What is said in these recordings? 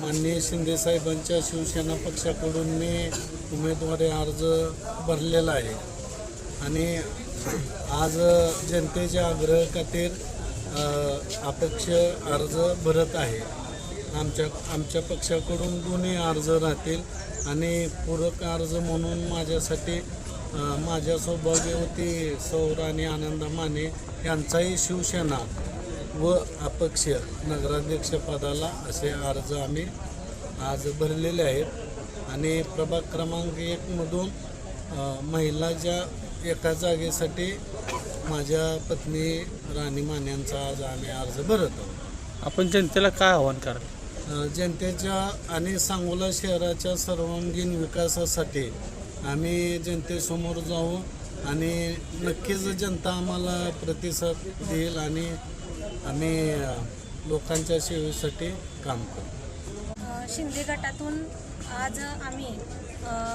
माननीय शिंदेसाहेबांच्या शिवसेना पक्षाकडून मी उमेदवारी अर्ज भरलेला आहे. आणि आज जनतेच्या आग्रह खातीर अपेक्ष अर्ज भरत आहे. आमच्या आमच्या पक्षाकडून दोन्ही अर्ज राहतील आणि पूरक अर्ज म्हणून माझ्यासाठी माझ्या सौभाग्यवती सौर आणि आनंद माने यांचाही शिवसेना व अपक्ष नगराध्यक्षपदाला असे अर्ज आम्ही आज भरलेले आहेत. आणि प्रभाग क्रमांक एकमधून अ, महिलाच्या एका जागेसाठी माझ्या पत्नी राणी मान्यांचा आज आम्ही अर्ज भरत आहोत. आपण जनतेला काय आव्हान कराल? अ, जनतेच्या आणि सांगोला शहराच्या सर्वांगीण विकासासाठी आम्ही जनतेसमोर जाऊ आणि नक्कीच जनता आम्हाला प्रतिसाद देईल आणि आम्ही लोकांच्या सेवेसाठी काम करू शिंदे गटातून आज आम्ही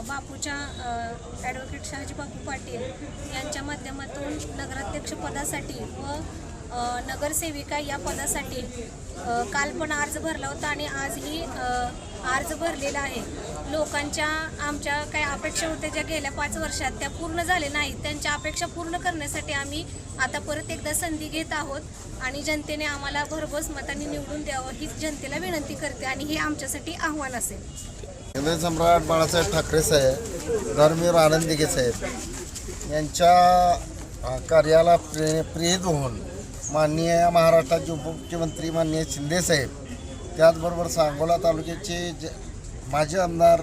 बापूच्या ॲडव्होकेट शहाजी बापू पाटील यांच्या माध्यमातून नगराध्यक्ष पदासाठी व नगरसेविका या पदासाठी काल पण अर्ज भरला होता आणि आजही अर्ज भरलेला आहे. लोकांच्या आमच्या काही अपेक्षा होत्या ज्या गेल्या पाच वर्षात त्या पूर्ण झाल्या नाहीत. त्यांच्या अपेक्षा पूर्ण करण्यासाठी आम्ही आता परत एकदा संधी घेत आहोत आणि जनतेने आम्हाला भरघोस मताने निवडून द्यावं हीच जनतेला विनंती करते आणि हे आमच्यासाठी आव्हान असेल. हिंदू सम्राट बाळासाहेब ठाकरे साहेब धर्मवीर आनंद साहेब यांच्या कार्याला प्रे प्रेरित होऊन माननीय महाराष्ट्राचे उपमुख्यमंत्री माननीय शिंदे साहेब त्याचबरोबर सांगोला तालुक्याचे ज माजी आमदार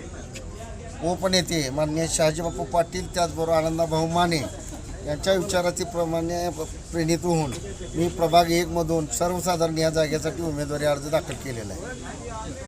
उपनेते माननीय शहाजीबापू पाटील त्याचबरोबर आनंदाभाऊ माने यांच्या विचारातीप्रमाणे प्रेरित होऊन मी प्रभाग एकमधून सर्वसाधारण या जागेसाठी उमेदवारी अर्ज दाखल केलेला आहे.